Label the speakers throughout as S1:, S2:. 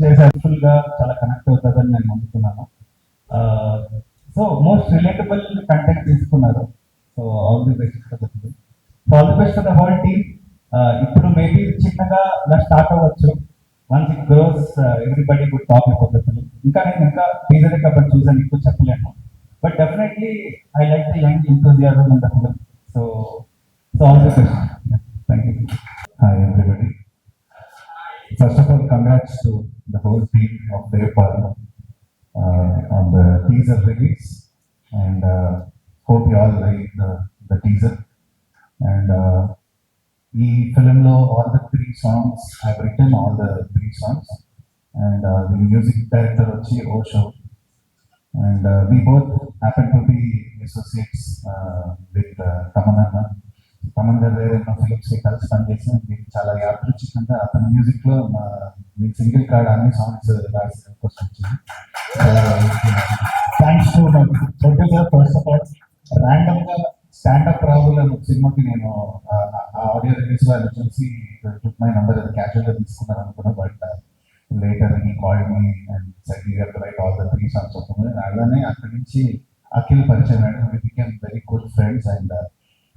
S1: ఫుల్ఫిల్గా చాలా కనెక్ట్ అవుతుందని నేను నమ్ముతున్నాను. సో మోస్ట్ రిలేటబుల్ కంటెంట్ తీసుకున్నారు. So all the best so all the best for the whole team ఇప్పుడు మేబీ చిన్నగా ఇలా స్టార్ట్ అవ్వచ్చు. మంచి gross everybody good talk about ఇంకా నేను ఇంకా టీజర్ కాబట్టి చూసాను ఎక్కువ చెప్పలేను. But definitely I like the young enthusiasm and the so so all the best thank you
S2: hi everybody first of all congrats to the whole team of Devpal uh, on the teaser release, and uh, hope you all like the, the teaser. And uh, ఈ ఫిలింలో all the three songs I return all the three songs and the music director వచ్చి ఓ show and we both happen to be associates with Tamannaah Thaman వేరే ఎన్నో films కలిసి పనిచేసి మీకు చాలా యాదృచ్ఛికంగా అతని మ్యూజిక్లో మా మీ సింగిల్ కార్డ్ అన్ని సాంగ్స్ రాసిన కోసం వచ్చింది. Thanks to my producer first of all ర్యాండమ్గా స్టాండప్ రాహుల్ అనే సినిమాకి నేను ఆడియో రిలీజ్లో ఆయన చూసి మై నంబర్ అది క్యాజువల్గా తీసుకున్నాను అనుకున్నా బట్ లేటర్ ఈ call me and second write all the three songs అవుతుంది అలానే అక్కడి నుంచి అఖిల్ పరిచయం అయ్యాడు. We become very good friends and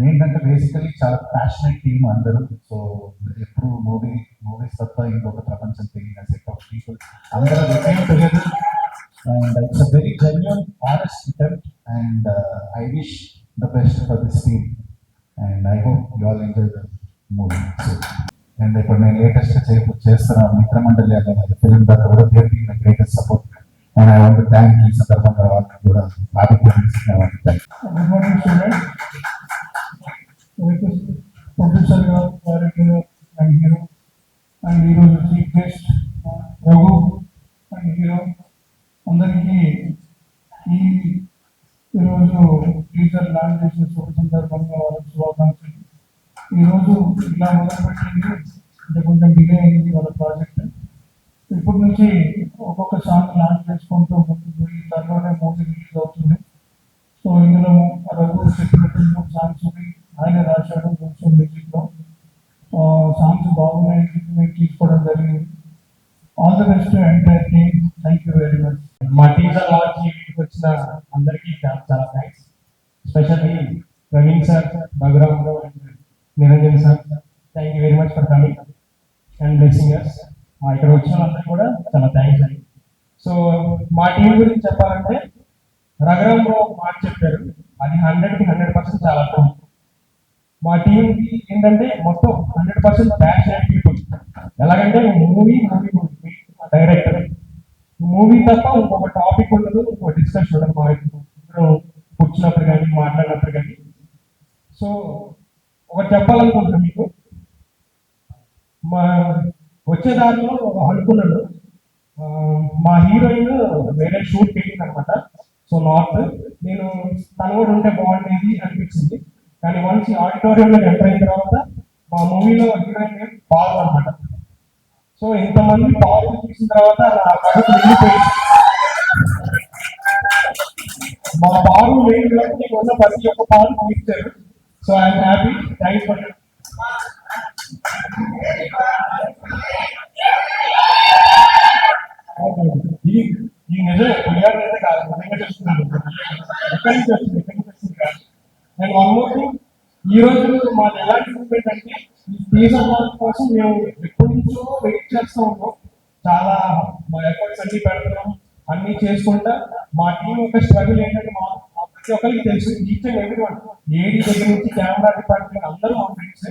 S2: ఏంటంటే బేసికలీ చాలా ప్యాషనెట్ టీమ్ అందరూ. సో ఎప్పుడు మూవీ మూవీస్ తప్ప ఇంకొక ప్రపంచం తెలియని సెట్ ఆఫ్ పీపుల్ అందరూ together and it's a very genuine honest attempt and I wish the best for this team and I hope you all enjoy the movie and ఇప్పుడు నేను latest చేపు చేస్తున్న మిత్రమండలి అనే film దాకా కూడా there be greatest support and I want thank ఈ సందర్భంగా వాళ్ళకి కూడా ఆదిత్యం thank
S3: good morning student professor గారు డైరెక్టర్ అండ్ హీరో అండ్ ఈరోజు chief guest Raghu and hero అందరికీ ఈ ఈరోజు టీచర్ లాంచ్ చేసిన శుభ సందర్భంగా వాళ్ళకి శుభాకాంక్షలు ఈరోజు ఇలా మొదలుపెట్టింది అంటే కొంచెం డిలే అయింది వాళ్ళ ప్రాజెక్ట్ ఇప్పటి నుంచి ఒక్కొక్క సాంగ్ లాంచ్ చేసుకుంటూ ముందుకు పోయి త్వరలోనే మూవీ రిలీజ్ అవుతుంది సో ఇందులో రఘు చెప్పినట్టు మూడు సాంగ్స్ ఉన్నాయి ఆయన రాశాడు కొంచెం మ్యూజిక్లో సాంగ్స్ బాగున్నాయి మేము తీసుకోవడం జరిగింది all the best entire team thank you very much
S1: మా టీచర్ లాంచ్ ఇంటికి వచ్చిన అందరికీ చాలా చాలా thanks especially Praveen sir Balaram Rao and Niranjan sir thank you very much for coming and blessing మా ఇక్కడ వచ్చిన వాళ్ళందరికీ కూడా చాలా థ్యాంక్స్ అండి. సో మా టీం గురించి చెప్పాలంటే రఘురామ్ రావు ఒక మాట చెప్పారు. అది హండ్రెడ్కి హండ్రెడ్ పర్సెంట్ చాలా ట్రూ మా టీం ఏంటంటే మొత్తం హండ్రెడ్ పర్సెంట్ ప్యాషనెట్ పీపుల్ ఎలాగంటే movie movie movie director movie తప్ప టాపిక్ ఉండదు ఇంకొక డిస్కషన్ ఉండదు మా ఇద్దరు కూర్చున్నప్పుడు కానీ మాట్లాడినప్పుడు కానీ సో ఒకటి చెప్పాలనుకుంటున్నా మీకు. మా వచ్చే దారిలో అనుకున్నాడు మా హీరోయిన్ వేరే షూట్ వెళ్ళింది అనమాట సో నార్త్ నేను తను కూడా ఉంటే బాగుండేది అనిపించింది. కానీ వన్స్ ఆడిటోరియంలో ఎంటర్ అయిన తర్వాత మా మూవీలో హీరోయిన్ నేమ్ పాలు అనమాట. సో ఇంతమంది పాలు చూసిన తర్వాత నా కడుపు వెళ్ళిపోయింది మా పాలు లేని నేను ఉన్న ప్రతి ఒక్క పాలు ఇచ్చారు so I'm happy thanks for ఇది ఈ నిజమే అయితే కాదు నిజంగా చెప్తున్నాను ఎక్కడి నుంచి వచ్చింది ఎక్కడి నుంచి కాదు వన్ మోర్ థింగ్ ఈ రోజు మాది ఎలాంటి మూమెంట్ అంటే ఈ టీజర్ వర్క్ కోసం మేము ఎప్పటి నుంచో వెయిట్ చేస్తూ ఉన్నాం. చాలా మా ఎఫర్ట్స్ అన్ని పెడుతున్నాం. అన్ని చేసుకుంటా. మా టీం యొక్క స్ట్రగుల్ ఏంటంటే మాకు మా ప్రతి ఒక్కరికి తెలుసు. Each and every? One AD దగ్గర నుంచి కెమెరా డిపార్ట్మెంట్ అందరూ మా ఫ్రెండ్స్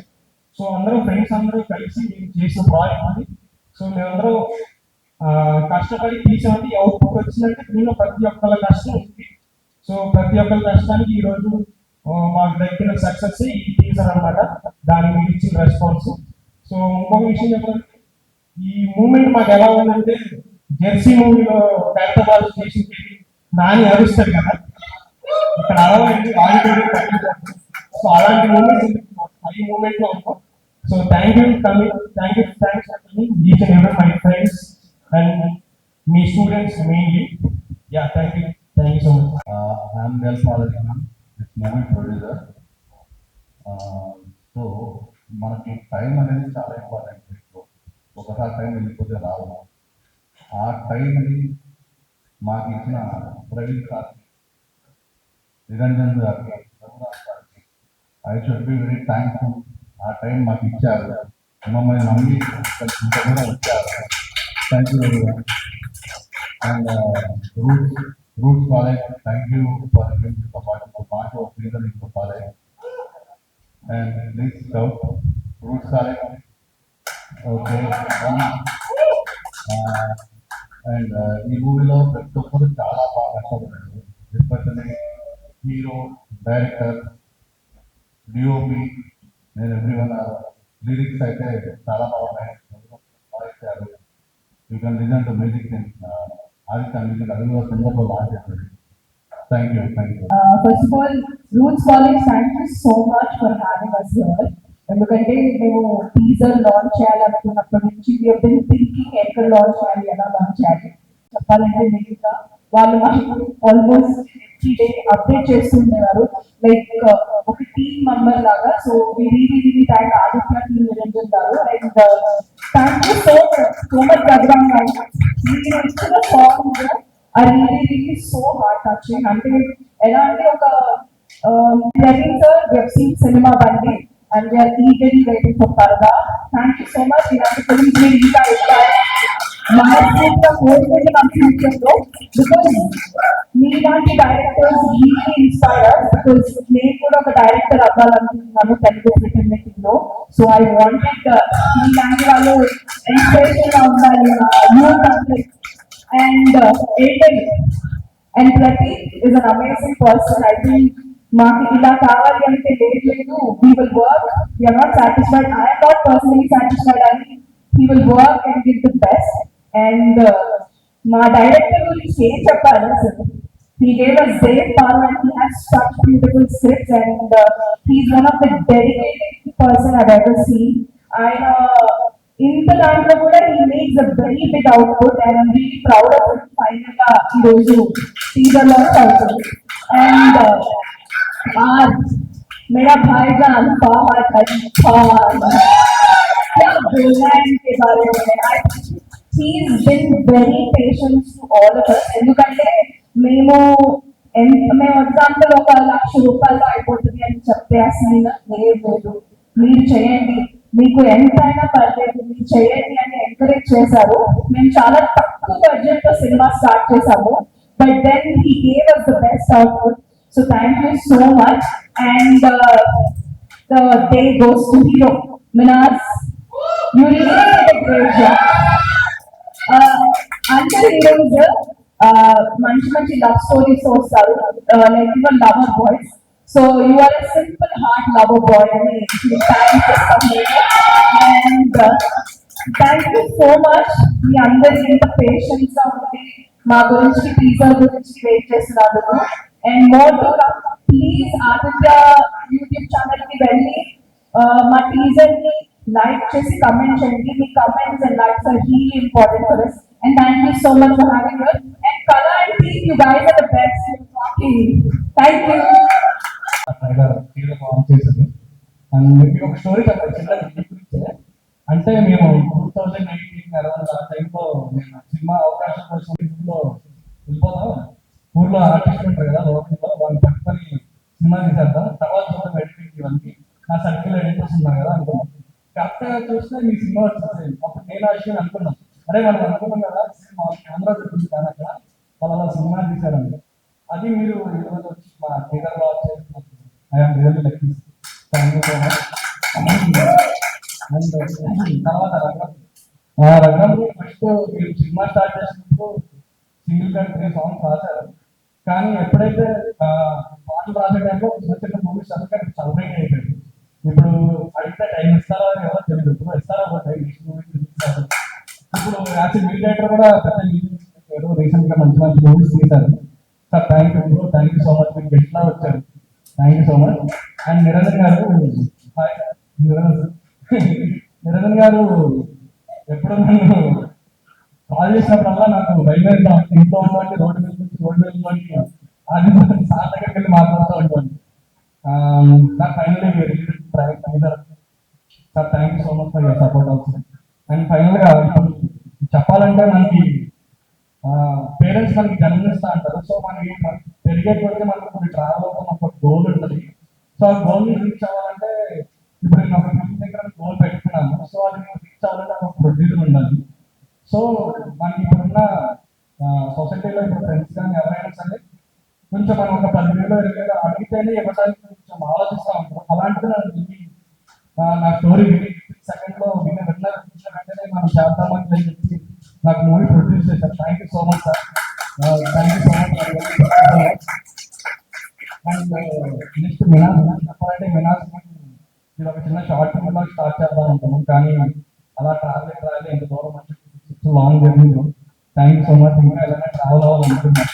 S1: సో అందరూ ఫ్రెండ్స్ అందరూ కలిసి మేము చేసిన ప్రాజెక్ట్ అది. సో మేమందరూ కష్టపడి తీసామంటే అవుట్పుట్ వచ్చిందంటే దీనిలో ప్రతి ఒక్కళ్ళ కష్టం ఉంది. సో ప్రతి ఒక్కరి కష్టానికి ఈరోజు మాకు దగ్గర సక్సెస్ ఈ టీజర్ అన్నమాట. దాని మీద ఇచ్చిన రెస్పాన్స్ సో ఇంకొక విషయం చెప్పాలంటే ఈ మూమెంట్ మాకు ఎలా ఉందంటే జెర్సీ మూవీలో హైదరాబాద్ చేసి నాని అరుస్తారు కదా. ఇక్కడ అరవైంది ఆడిటోరియం పట్టించారు సో అలాంటి మూమెంట్ ఈ మూమెంట్లో ఉన్నాం so thank you coming thank you thanks for coming each and ఎవరి my friends and me students mainly yeah thank you thank you so much
S2: I'm well following movie producer so మనకి time అనేది చాలా important ఇప్పుడు ఒకసారి time వెళ్ళిపోతే రాదు ఆ టైంని మాకు ఇచ్చిన ప్రవీణ్ సార్కి నిరంజన్ గారికి రఘునాథ్ గారికి I should be very thankful ఆ టైం మాకు ఇచ్చారు మమ్మల్ని నమ్మి ఇంత కూడా వచ్చారు thank you very much and Roots Roots College thank you for giving the part of part of reason in the college and please doubt Roots College okay and ఈ మూవీలో ప్రతి ఒక్కరు చాలా బాగా కష్టపడ్డారు ఎస్పెషల్లీ హీరో డైరెక్టర్ డిఓపి నేను everyone lyrics అయితే చాలా బాగున్నాయి బాగా ఇచ్చారు you can listen to music in Aditya music అది కూడా తొందరలో లాంచ్ చేస్తుంది thank you thank you
S4: Uh, first of all, Roots College, thank you so much for having us here. ఎందుకంటే మేము టీజర్ లాంచ్ చేయాలనుకున్నప్పటి నుంచి థింకింగ్ ఎక్కడ లాంచ్ చేయాలి ఎలా లాంచ్ చేయాలి చెప్పాలంటే మిగతా వాళ్ళు మాకు ఆల్మోస్ట్ ఎవ్రీ డే అప్డేట్ చేస్తుండేవారు లైక్ ఒక టీమ్ మెంబర్ లాగా. So we really really thank Aditya team Niranjan గారు. And thank you so so much Raghuram గారు మీరు ఇచ్చిన song I really really so heart touching అంటే ఎలా అంటే ఒక Praveen sir web scene cinema బండి. And we're eagerly waiting for Paradha thank you so much ఇలాంటి ఫిల్మ్స్ మీరు ఇంకా ఇస్తారు మనస్ఫూర్తిగా కోరుకుంటున్నాం ఫ్యూచర్లో బికాస్ మీలాంటి డైరెక్టర్స్ రియలీ ఇన్స్పైర్ బికాస్ నేను కూడా ఒక డైరెక్టర్ అవ్వాలనుకుంటున్నాను తెలుగు ఫిల్మ్ మేకింగ్లో సో ఐ వాంటెడ్ మీలాంటి వాళ్ళు ఇన్స్పిరేషన్గా ఉండాలి యూత్ అంటే and Airtel and Prateek is an amazing person I think మాకు ఇలా కావాలి అంటే లేదు లేదు we will work you're not satisfied I'm not personally satisfied అని he will work and give the And uh, my director really changed a balance. He gave us Zaid Pal and he has such beautiful scripts and uh, he's one of the dedicated person I've ever seen. And uh, in the time of he makes a very big output and I'm really proud of him finally Roju. He's a lot also. And uh, आज मेरा भाईजान फहद अली खान क्या बोलना है इनके बारे में I he's been very patient to all of us. ఎందుకంటే మేము ఎంత మేము ఎగ్జాంపుల్ ఒక లక్ష రూపాయలు అయిపోతుంది అని చెప్తే అసలు లేదు లేదు మీరు చేయండి మీకు ఎంత అయినా పర్లేదు మీరు చేయండి అని ఎంకరేజ్ చేశారు మేము చాలా తక్కువ బడ్జెట్తో సినిమా స్టార్ట్ చేసాము but then he gave us the best output so thank you so much and the day goes to hero menace you really great job అందరు హీరోస్ మంచి మంచి లవ్ స్టోరీస్ వస్తారు. Like your lover boys so you are simple heart lover boy అని and thank you so much మీ అందరి ఇంత పేషెన్స్గా ఉండి మా గురించి టీచర్ గురించి వెయిట్ చేస్తున్నందుకు and more to please Aditya YouTube ఛానల్కి వెళ్ళి మా టీజర్ని లైక్ చేసి కమెంట్ చేయండి. మీ comments and likes are he important for us. And thank you so much for having us. And Kala and team you guys are the best thank you.
S1: And మీకు ఒక story చెప్పాలి చిన్న గురించే అంటే మేము two thousand nineteen around ఆ టైంలో నేను సినిమా అవకాశం కోసం ఊళ్ళో వెళ్ళిపోతాం. ఊళ్ళో ఆర్టిస్ట్ ఉంటారు కదా లోకల్లో వాళ్ళని పట్టుకొని సినిమా తీసేద్దాం. తర్వాత చూద్దాం ఎడిటింగ్ ఇవన్నీ నా సర్కిల్ ఎడిటర్స్ ఉన్నారు కదా అనుకున్నాం కరెక్ట్గా చూస్తే మీ సినిమా వచ్చేసి అప్పుడు నేను ఆ విషయం అనుకున్నాం. అరే మనం అనుకున్నాం కదా మా కెమెరా పెట్టుకుంది కానీ అక్కడ వాళ్ళు అలా సినిమా తీశారండి అది మీరు ఈరోజు వచ్చి మా థియేటర్లో చేస్తున్నారు I'm really lucky. Thank you so much. తర్వాత రంగం రంగంలో ఫస్ట్ మీరు సినిమా స్టార్ట్ చేసినప్పుడు సింగిల్గా త్రీ సాంగ్స్ రాశారు. కానీ ఎప్పుడైతే పాటలు రాసే టైంలో చిన్న చిన్న మూవీస్ అందుకని సెలబ్రేట్ అయిపోయింది ఇప్పుడు అడిగితే టైం ఇస్తారా ఎవరో తెలియదు ఇప్పుడు ఇస్తారా టైం నెక్స్ట్ మూవీ ఇప్పుడు యాజ్ మీడియేటర్ కూడా పెద్ద ఏదో రీసెంట్గా మంచి మంచి మూవీస్ తీశారు. Sir thank you thank you so much మీకు ఎట్లా వచ్చారు. Thank you so much and Niranjan గారు హాయ్ నిరంజన్ గారు ఎప్పుడు నన్ను కాల్ చేసినప్పుడల్లా నాకు భయం వేస్తాం ఇంట్లో ఉన్నటువంటి రోడ్డు మీద నుంచి రోడ్డు మీద ఉన్నటువంటి అది సార్ దగ్గరికి వెళ్ళి మాట్లాడుతూ ఉంటాను sir finally try teaser sir thank you so much for your support also and ఫైనల్గా ఇప్పుడు చెప్పాలంటే మనకి పేరెంట్స్ మనకి జన్మనిస్తా అంటారు సో మనకి మన- పెరిగే కొద్ది మనకు కొన్ని ట్రావెల్ అవుతాం మనకు ఒక గోల్ ఉంటుంది. సో ఆ గోల్ రీచ్ అవ్వాలంటే ఇప్పుడు నేను ఒక ఫిఫ్త్ దగ్గర గోల్ పెట్టుకున్నాను. సో అది నేను రీచ్ అవ్వాలంటే ఒక ప్రొడ్యూసర్ ఉండాలి. సో మనకి ఇప్పుడున్న సొసైటీలో ఇప్పుడు ఫ్రెండ్స్ కానీ ఎవరైనా సరే కొంచెం మనం ఒక పది వేలు ఇరవై వేలు అడిగితేనే ఇవ్వడానికి కొంచెం ఆలోచిస్తూ ఉంటాం అలాంటిది నాకు ఇది, ఆ, నా స్టోరీ విని సెకండ్లో విన్న విన్న వెంటనే మనం చేద్దామని నేను చెప్పి నాకు మూవీ ప్రొడ్యూస్ చేశారు thank you so much sir thank you so much and next Minaj చెప్పాలంటే మినాజ్ ఇది ఒక చిన్న షార్ట్ ఫిల్మ్లో స్టార్ట్ చేద్దాం అనుకున్నాం కానీ అలా ట్రావెల్ ట్రావెల్ ఎంత దూరం అంటే long journey thank you so much ఇంకా ఏదైనా ట్రావెల్ అవ్వాలనుకుంటున్నాను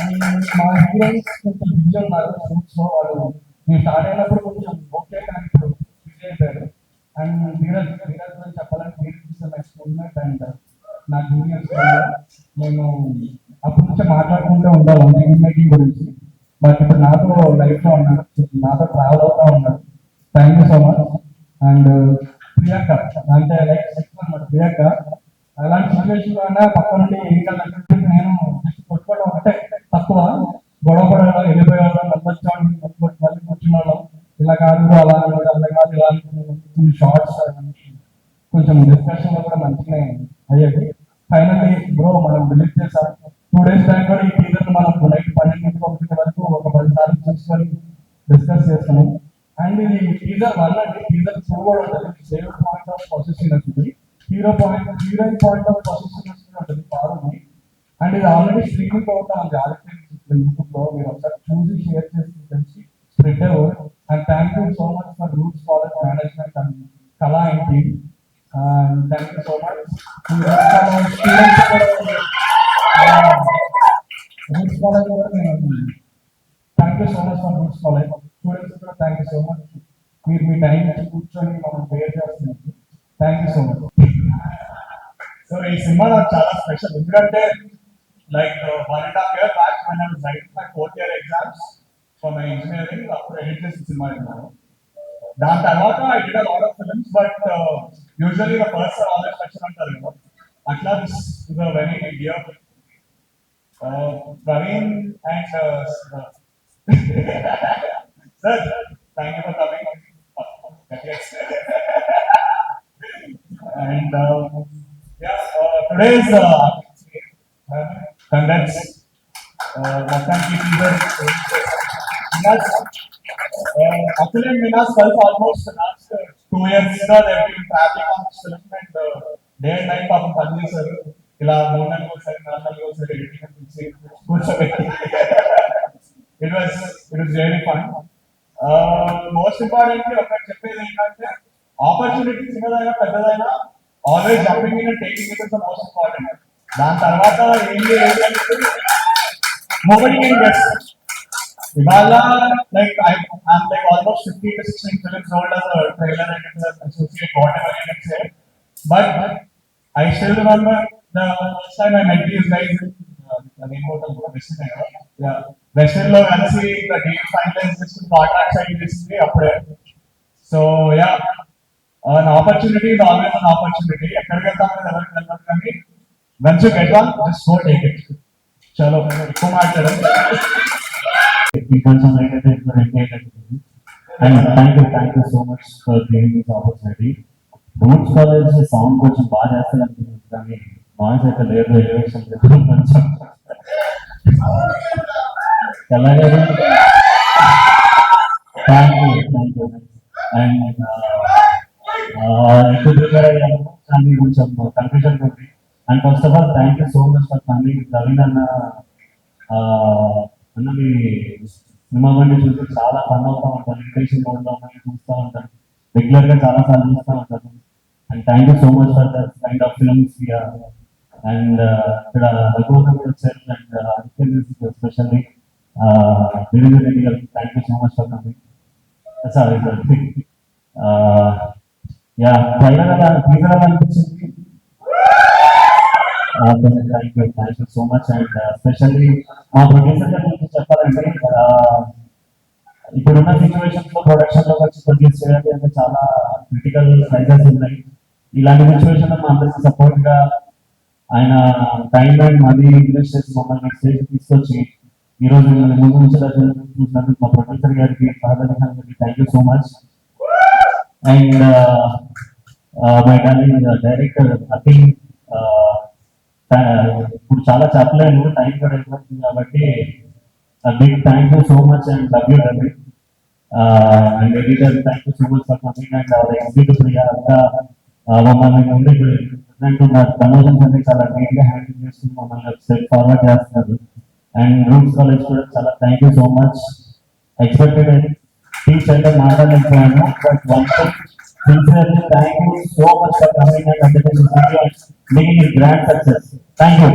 S1: అండ్ మా హీరోయిన్స్ కొంచెం బిజీ ఉన్నారు షూట్స్లో వాళ్ళు నేను స్టార్ట్ అయినప్పుడు కొంచెం ఓకే కానీ ఇప్పుడు బిజీ అయిపోయారు అండ్ ధీరజ్ ధీరజ్ గురించి చెప్పాలంటే ధీరజ్ నెక్స్ట్ మూమెంట్ అండ్ నా జూనియర్స్ మేము కొంచెం మాట్లాడుకుంటూ ఉండాలి. ఫిల్మ్ మేకింగ్ గురించి. బట్ ఇప్పుడు నాతో లైఫ్లో ఉన్నాడు నాతో ట్రావెల్ అవుతా ఉన్నాడు thank you so much and Priyanka అంటే లైక్ అనమాట ప్రియాంక అలాంటి సిచ్యువేషన్లో అయినా పక్క నుండి ఇంకా నేను కొట్టుకోవడం అంటే తక్కువ. గొడవ పడేవాళ్ళం వెళ్ళిపోయేవాళ్ళం మళ్ళీ వచ్చేవాళ్ళం మళ్ళీ కొట్టి కూర్చునేవాళ్ళం. ఇలా కాదు అలా అలా కాదు ఇలా అనుకున్నాను షార్ట్స్ కొంచెం డిస్కషన్లో కూడా మంచి అయ్యేది ఫైనల్లీ బ్రో మనం రిలీజ్ చేసాం టూ డేస్ బ్యాక్ కూడా ఈ టీజర్ మనం నైట్ పన్నెండింటికి ఒకటి వరకు ఒక పది సార్లు చూసుకొని డిస్కస్ చేస్తున్నాం అండ్ ఇది టీజర్ వన్ అండి టీజర్ టూ కూడా ఉంటుంది సేవ్ పాయింట్ ఆఫ్ పొజిషనర్స్ ఇది hero point zero point of పొజిషనర్స్ ఉంటుంది పారుని అండ్ ఇది ఆల్రెడీ స్ట్రీమింగ్ అవుతా ఉంది ఆల్రెడీ యూట్యూబ్లో మీరు ఒకసారి చూసి షేర్ చేసి తెలిసి spread and thank you so much for Roots College management and కళా and team thank you so much Roots College కూడా నేను thank you so much for Roots College students కూడా థ్యాంక్ యూ సో మచ్ మీరు మీ time కూర్చొని మనం prayer చేస్తున్నారు thank you so much ఈ సినిమా నాకు చాలా స్పెషల్ ఎందుకంటే like one and half year back one I my fourth year exams for my engineering అప్పుడు ఎడిట్ చేసిన సినిమా విన్నాను దాని తర్వాత I did lot of films but usually the first always special అంటారు కదా. అట్లా this is a very dear Praveen and sir thank you for coming and uh, yeah, uh, today's uh, congrats. Uh, మొత్తానికి teaser. Minas, uh, actually Minas felt almost last uh, two years గా they've been traveling on this film and uh, day and night పాపం పని చేశారు ఇలా మూడు నెలలు ఒకసారి నాలుగు నెలలు ఒకసారి ఎడిటింగ్ నుంచి కూర్చోబెట్టి it was it was very fun most important ఒకటి చెప్పేది ఏంటంటే ఆపర్చునిటీ చిన్నదైనా పెద్దదైనా always jumping in taking it is the most important దాని తర్వాత ఏంటి ఏంటి అంటే నోబడి కెన్ గెస్ ఇవాళ like I I'm like almost fifty to sixteen films old as trailer and associate whatever you can say but I still remember the first time I met these guys నేను hotel Western వెస్టర్న్లో కలిసి deal finalize చేసుకుని contract sign చేసింది అప్పుడే so yeah an opportunity is always an opportunity. ఎక్కడికి వెళ్తామని ఎవరికి వెళ్ళదు కానీ once you get one just go take it చలో ఎక్కువ మాట్లాడారు
S5: ఇంకొంచెం లైట్ అయితే ఎక్కువ red అయ్యేటట్టుంది and thank you thank you so much for giving this opportunity Roots College sound కొంచెం బాగా చేస్తారు అనుకుంటుంది కానీ నాయిస్ అయితే లేదు ఎలివేషన్ కొంచెం అలాగే thank you thank you and ఎక్కువ ప్రిపేర్ అయ్యాను కానీ కొంచెం కన్ఫ్యూజన్ ఉంది and first of all thank you so much for coming Praveen అన్న అన్న మీ సినిమా బండి చూసి చాలా ఫన్ అవుతా ఉంటాను ఇంప్రెషన్ మోడ్ చూస్తూ ఉంటాను రెగ్యులర్గా చాలా సార్లు చూస్తూ ఉంటాను and thank you so much for that kind of films and ఇక్కడ రఘువన్న వచ్చారు and Aditya music especially Devendra Reddy గారు thank you so much for coming sorry sir yeah trailer అలా అనిపించింది thank you thank you so much and specially మా producer గురించి చెప్పాలంటే ఇప్పుడున్న సిచ్యువేషన్లో ప్రొడక్షన్లో వచ్చి ప్రొడ్యూస్ చేయాలి అంటే చాలా క్రిటికల్ ప్రైజెస్ ఉన్నాయి. ఇలాంటి సిచ్యువేషన్లో మా అందరికి సపోర్ట్గా ఆయన టైం అండ్ మనీ ఇన్వెస్ట్ చేసి మమ్మల్ని స్టేజ్ తీసుకొచ్చి ఈ రోజు మిమ్మల్ని ముందు నుంచి చూసినందుకు మా ప్రొడ్యూసర్ గారికి ప్రాధాన్యత thank you so much and my darling director Akhil ఇప్పుడు చాలా చెప్పలేను టైం కూడా అయిపోతుంది కాబట్టి big thank you so much and love you Ravi and editor thank you so much for coming and our executive Priya అంతా మమ్మల్ని ముందు present ఉన్న కన్వర్జన్స్ అన్ని చాలా నీట్గా హ్యాండిల్ చేస్తుంది మమ్మల్ని స్టెప్ ఫార్వర్డ్ చేస్తున్నారు. అండ్ రూట్స్ కాలేజ్ కూడా చాలా thank you so much expected teach అంటే మాట్లాడలేకపోయాను but one sincerely thank you so much for coming and undertaking making it grand success thank you